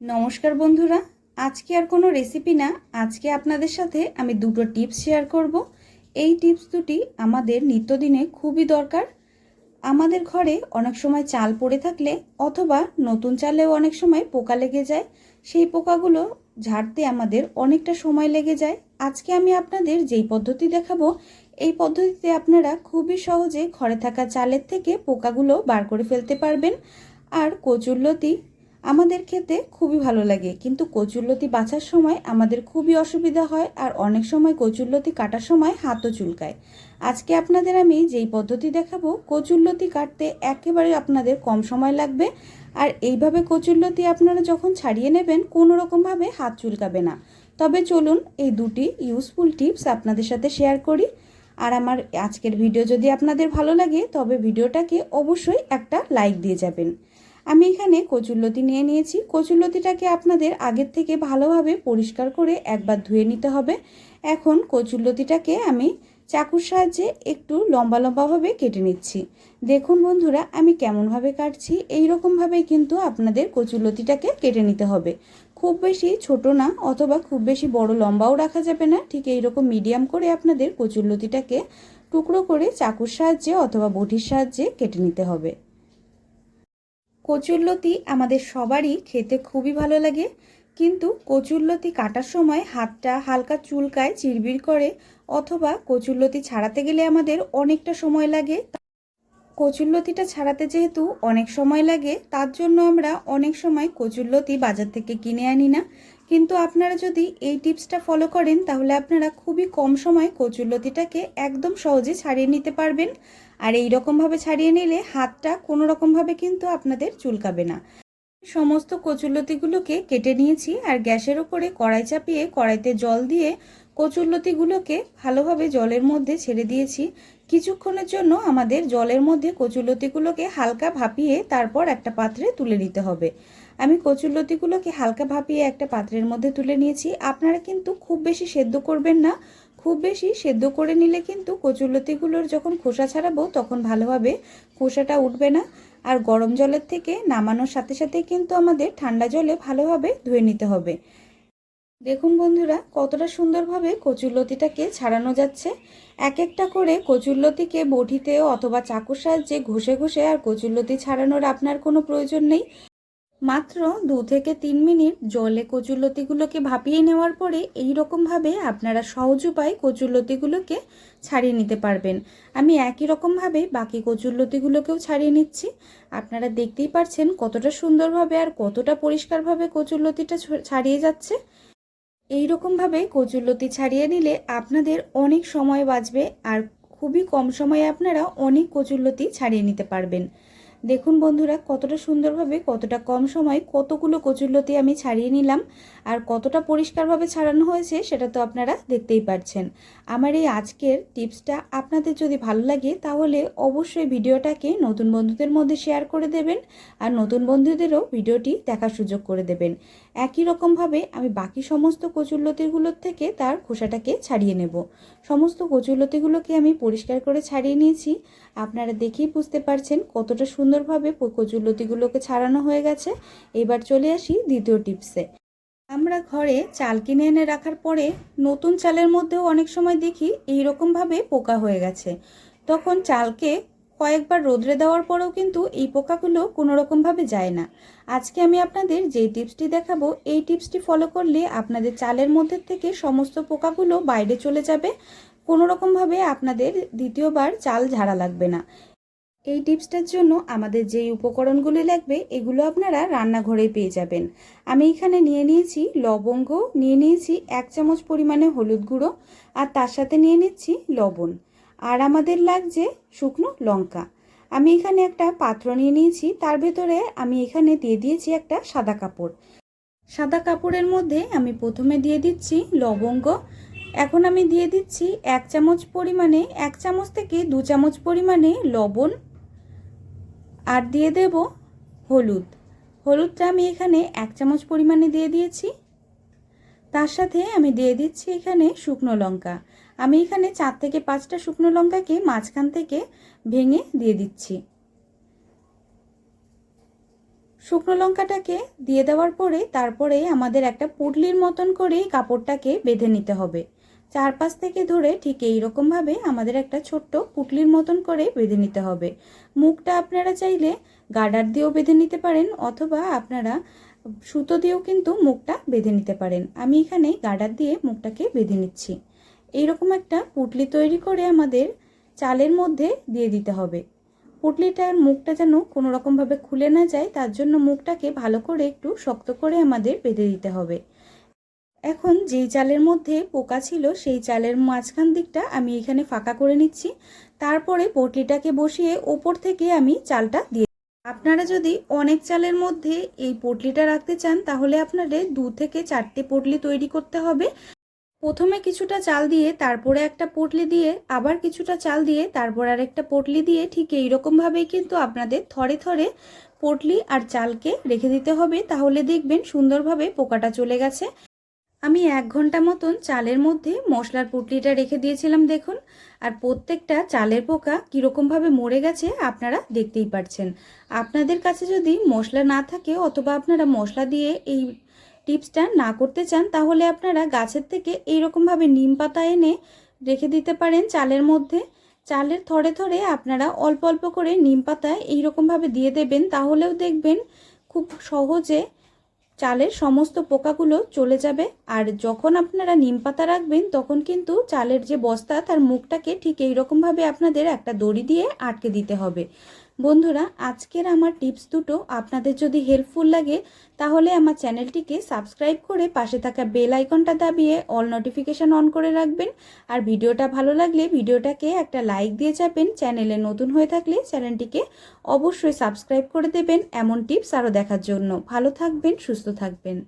নমস্কার বন্ধুরা, আজকে আর কোনো রেসিপি না, আজকে আপনাদের সাথে আমি দুটো টিপস শেয়ার করব। এই টিপস দুটি আমাদের নিত্যদিনে খুবই দরকার। আমাদের ঘরে অনেক সময় চাল পড়ে থাকলে অথবা নতুন চালেও অনেক সময় পোকা লেগে যায়। সেই পোকাগুলো ঝাড়তে আমাদের অনেকটা সময় লেগে যায়। আজকে আমি আপনাদের যেই পদ্ধতি দেখাবো, এই পদ্ধতিতে আপনারা খুবই সহজে ঘরে থাকা চালের থেকে পোকাগুলো বার করে ফেলতে পারবেন। আর কচুরলতি আমাদের খেতে খুবই ভালো লাগে, কিন্তু কচুরলতি বাছার সময় আমাদের খুবই অসুবিধা হয় আর অনেক সময় কচুরলতি কাটার সময় হাতও চুলকায়। আজকে আপনাদের আমি যেই পদ্ধতি দেখাবো, কচুরলতি কাটতে একেবারে আপনাদের কম সময় লাগবে আর এইভাবে কচুরলতি আপনারা যখন ছাড়িয়ে নেবেন, কোনো রকমভাবে হাত চুলকাবে না। তবে চলুন এই দুটি ইউজফুল টিপস আপনাদের সাথে শেয়ার করি। আর আমার আজকের ভিডিও যদি আপনাদের ভালো লাগে, তবে ভিডিওটাকে অবশ্যই একটা লাইক দিয়ে যাবেন। আমি এখানে কচুরলতি নিয়ে নিয়েছি। কচুরলতিটাকে আপনাদের আগের থেকে ভালোভাবে পরিষ্কার করে একবার ধুয়ে নিতে হবে। এখন কচুরলতিটাকে আমি চাকুর সাহায্যে একটু লম্বা লম্বাভাবে কেটে নিচ্ছি। দেখুন বন্ধুরা, আমি কেমনভাবে কাটছি এই রকমভাবেই কিন্তু আপনাদের কচুরলতিটাকে কেটে নিতে হবে। খুব বেশি ছোট না, অথবা খুব বেশি বড় লম্বাও রাখা যাবে না। ঠিক এই রকম মিডিয়াম করে আপনাদের কচুরলতিটাকে টুকরো করে চাকুর সাহায্যে অথবা বটির সাহায্যে কেটে নিতে হবে। কচুরলতি আমাদের সবারই খেতে খুবই ভালো লাগে। কিন্তু কচুরলতি কাটার সময় হাতটা হালকা চুলকায় চিরবির করে অথবা কচুরলতি ছাড়াতে গেলে আমাদের অনেকটা সময় লাগে। কচুরলতিটা ছাড়াতে যেহেতু অনেক সময় লাগে, তার জন্য আমরা অনেক সময় কচুরলতি বাজার থেকে কিনে আনি না। কিন্তু আপনারা যদি এই টিপসটা ফলো করেন, তাহলে আপনারা খুবই কম সময় কচুরলতিটাকে একদম সহজে ছাড়িয়ে নিতে পারবেন। আর এই রকমভাবে ছাড়িয়ে নিলে হাতটা কোনো রকমভাবে কিন্তু আপনাদের চুলকাবে না। সমস্ত কচুরলতিগুলোকে কেটে নিয়েছি আর গ্যাসের ওপরে কড়াই চাপিয়ে কড়াইতে জল দিয়ে কচুরলতিগুলোকে ভালোভাবে জলের মধ্যে ছেড়ে দিয়েছি। কিছুক্ষণের জন্য আমাদের জলের মধ্যে কচুরলতিগুলোকে হালকা ভাপিয়ে তারপর একটা পাত্রে তুলে নিতে হবে। আমি কচুরলতিগুলোকে হালকা ভাপিয়ে একটা পাত্রের মধ্যে তুলে নিয়েছি। আপনারা কিন্তু খুব বেশি সেদ্ধ করবেন না। খুব বেশি সেদ্ধ করে নিলে কিন্তু কচুরলতিগুলোর যখন খোসা ছাড়াবো, তখন ভালোভাবে খোসাটা উঠবে না। আর গরম জলের থেকে নামানোর সাথে সাথে কিন্তু আমাদের ঠান্ডা জলে ভালোভাবে ধুয়ে নিতে হবে। দেখুন বন্ধুরা, কতটা সুন্দরভাবে কচুরলতিটাকে ছাড়ানো যাচ্ছে। এক একটা করে কচুরলতিকে বটিতে অথবা চাকুর সাহায্যে ঘষে ঘষে আর কচুরলতি ছাড়ানোর আপনার কোনো প্রয়োজন নেই। মাত্র দু থেকে তিন মিনিট জলে কচুরলতিগুলোকে ভাপিয়ে নেওয়ার পরে এই রকমভাবে আপনারা সহজ উপায় কচুরলতিগুলোকে ছাড়িয়ে নিতে পারবেন। আমি একই রকমভাবে বাকি কচুরলতিগুলোকেও ছাড়িয়ে নিচ্ছি। আপনারা দেখতেই পারছেন কতটা সুন্দরভাবে আর কতটা পরিষ্কারভাবে কচুরলতিটা ছাড়িয়ে যাচ্ছে। এই রকমভাবে কচুরলতি ছাড়িয়ে নিলে আপনাদের অনেক সময় বাঁচবে আর খুবই কম সময়ে আপনারা অনেক কচুরলতি ছাড়িয়ে নিতে পারবেন। দেখুন বন্ধুরা কতটা সুন্দরভাবে কতটা কম সময় কতগুলো কচুরলতি আমি ছাড়িয়ে নিলাম। আর কতটা পরিষ্কারভাবে ছাড়ানো হয়েছে সেটা তো আপনারা দেখতেই পাচ্ছেন আমার এই আজকের টিপসটা আপনাদের যদি ভালো লাগে তাহলে অবশ্যই ভিডিওটাকে নতুন বন্ধুদের মধ্যে শেয়ার করে দেবেন আর নতুন বন্ধুদেরও ভিডিওটি দেখার সুযোগ করে দেবেন। একই রকমভাবে আমি বাকি সমস্ত কচুরলতিগুলোর থেকে তার খোসাটাকে ছাড়িয়ে নেব। সমস্ত কচুরলতিগুলোকে আমি পরিষ্কার করে ছাড়িয়ে নিয়েছি। আপনারা দেখেই বুঝতে পারছেন কতটা সুন্দরভাবে কচুরলতিগুলোকে ছাড়ানো হয়ে গেছে। এবার চলে আসি দ্বিতীয় টিপসে। আমরা ঘরে চাল কিনে এনে রাখার পরে নতুন চালের মধ্যেও অনেক সময় দেখি এই রকমভাবে পোকা হয়ে গেছে। তখন চালকে কয়েকবার রোদ্রে দেওয়ার পরেও কিন্তু এই পোকাগুলো কোনো রকমভাবে যায় না। আজকে আমি আপনাদের যে টিপসটি দেখাবো, এই টিপসটি ফলো করলে আপনাদের চালের মধ্যে থেকে সমস্ত পোকাগুলো বাইরে চলে যাবে। কোনো রকমভাবে আপনাদের দ্বিতীয়বার চাল ঝাড়া লাগবে না। এই টিপসটার জন্য আমাদের যেই উপকরণগুলি লাগবে, এগুলো আপনারা রান্নাঘরে পেয়ে যাবেন। আমি এখানে নিয়ে নিয়েছি লবঙ্গ, নিয়ে নিয়েছি এক চামচ পরিমাণে হলুদ গুঁড়ো, আর তার সাথে নিয়ে নিচ্ছি লবণ। আর আমাদের লাগছে শুকনো লঙ্কা। আমি এখানে একটা পাত্র নিয়ে নিয়েছি, তার ভেতরে আমি এখানে দিয়ে দিয়েছি একটা সাদা কাপড়। সাদা কাপড়ের মধ্যে আমি প্রথমে দিয়ে দিচ্ছি লবঙ্গ। এখন আমি দিয়ে দিচ্ছি এক চামচ পরিমাণে, এক চামচ থেকে দু চামচ পরিমাণে লবণ। আর দিয়ে দেব হলুদ। হলুদটা আমি এখানে এক চামচ পরিমাণে দিয়ে দিয়েছি। তার সাথে আমি দিয়ে দিচ্ছি এখানে শুকনো লঙ্কা। আমি এখানে চার থেকে পাঁচটা শুকনো লঙ্কাকে মাঝখান থেকে ভেঙে দিয়ে দিচ্ছি। শুকনো লঙ্কাটাকে দিয়ে দেওয়ার পরে তারপরে আমাদের একটা পুটলির মতন করে কাপড়টাকে বেঁধে নিতে হবে। চারপাশ থেকে ধরে ঠিক এই রকমভাবে আমাদের একটা ছোট্ট পুটলির মতন করে বেঁধে নিতে হবে। মুখটা আপনারা চাইলে গার্ডার দিয়েও বেঁধে নিতে পারেন অথবা আপনারা সুতো দিয়েও কিন্তু মুখটা বেঁধে নিতে পারেন। আমি এখানে গার্ডার দিয়ে মুখটাকে বেঁধে নিচ্ছি। এইরকম একটা পুটলি তৈরি করে আমাদের চালের মধ্যে দিয়ে দিতে হবে। পুটলিটার মুখটা যেন কোনো রকমভাবে খুলে না যায়, তার জন্য মুখটাকে ভালো করে একটু শক্ত করে আমাদের বেঁধে দিতে হবে। এখন যেই চালের মধ্যে পোকা ছিল, সেই চালের মাঝখান দিকটা আমি এখানে ফাঁকা করে নিচ্ছি। তারপরে পটলিটাকে বসিয়ে ওপর থেকে আমি চালটা দিয়ে আপনারা যদি অনেক চালের মধ্যে এই পটলিটা রাখতে চান, তাহলে আপনাদের দু থেকে চারটে পটলি তৈরি করতে হবে। প্রথমে কিছুটা চাল দিয়ে, তারপরে একটা পটলি দিয়ে, আবার কিছুটা চাল দিয়ে, তারপর আর একটা পটলি দিয়ে, ঠিক এইরকমভাবেই কিন্তু আপনাদের থরে থরে পটলি আর চালকে রেখে দিতে হবে। তাহলে দেখবেন সুন্দরভাবে পোকাটা চলে গেছে। আমি এক ঘণ্টা মতন চালের মধ্যে মশলার পুটলিটা রেখে দিয়েছিলাম, দেখুন। আর প্রত্যেকটা চালের পোকা কীরকমভাবে মরে গেছে আপনারা দেখতেই পাচ্ছেন আপনাদের কাছে যদি মশলা না থাকে অথবা আপনারা মশলা দিয়ে এই টিপসটা না করতে চান, তাহলে আপনারা গাছের থেকে এইরকমভাবে নিম পাতা এনে রেখে দিতে পারেন চালের মধ্যে। চালের থরে থরে আপনারা অল্প অল্প করে নিম পাতা এইরকমভাবে দিয়ে দেবেন, তাহলেও দেখবেন খুব সহজে চালের সমস্ত পোকাগুলো চলে যাবে। আর যখন আপনারা নিম পাতা রাখবেন, তখন কিন্তু চালের যে বস্তা, তার মুখটাকে ঠিক এইরকমভাবে আপনাদের একটা দড়ি দিয়ে আটকে দিতে হবে। বন্ধুরা, আজকের আমার টিপস দুটো আপনাদের যদি হেল্পফুল লাগে, তাহলে আমার চ্যানেলটিকে সাবস্ক্রাইব করে পাশে থাকা বেল আইকনটা দাবিয়ে অল নোটিফিকেশান অন করে রাখবেন। আর ভিডিওটা ভালো লাগলে ভিডিওটাকে একটা লাইক দিয়ে যাবেন। চ্যানেলে নতুন হয়ে থাকলে চ্যানেলটিকে অবশ্যই সাবস্ক্রাইব করে দেবেন এমন টিপস আরও দেখার জন্য। ভালো থাকবেন, সুস্থ থাকবেন।